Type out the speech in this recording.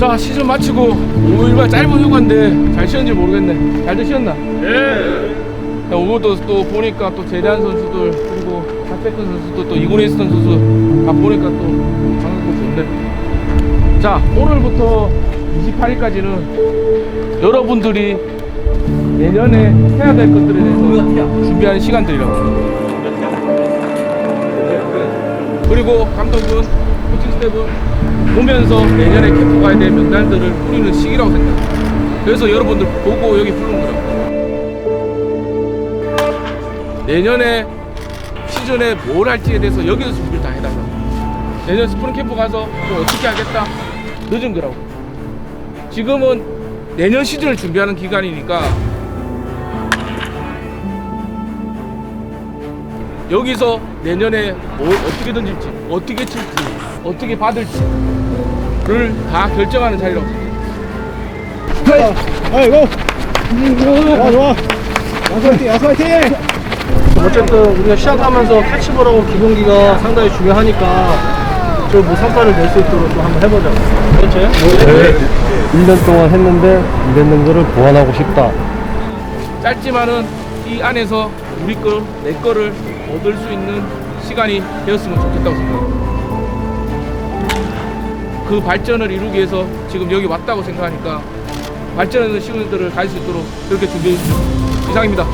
자 시즌 마치고 5일만 짧은 휴가인데 잘 쉬었는지 모르겠네. 잘들 쉬었나? 예. 오늘도 또 보니까 또 제대한 선수들 그리고 박백근 선수도 또 이고네스턴 선수 다 보니까 또 방금 좋네. 자 오늘부터 28일까지는 여러분들이 내년에 해야 될 것들에 대해서 준비하는 시간들이라고. 그리고 감독은 코칭 스텝은 보면서 내년에 캠프 가야 될 명단들을 뿌리는 시기라고 생각해요. 그래서 여러분들 보고 여기 부른 거라고. 내년에 시즌에 뭘 할지에 대해서 여기서 준비를 다 해달라고. 내년 스프링 캠프 가서 또 어떻게 하겠다. 늦은 거라고. 지금은 내년 시즌을 준비하는 기간이니까 여기서 내년에 뭘 어떻게 던질지, 어떻게 칠지, 어떻게 받을지를 다 결정하는 자리라고 생각해요. 아이고 좋아 좋아 야수 화이팅 야수 화이팅 어쨌든 우리가 시작하면서 캐치볼하고 기본기가 상당히 중요하니까 저뭐 성과를 낼 수 있도록 좀 한번 해보자 그렇지? 네. 1년 동안 했는데 안 됐는 거를 보완하고 싶다. 짧지만은 이 안에서 우리 거, 내 거를 얻을 수 있는 시간이 되었으면 좋겠다고 생각해요. 그 발전을 이루기 위해서 지금 여기 왔다고 생각하니까 발전하는 시간들을 가질 수 있도록 그렇게 준비해 주십시오. 이상입니다.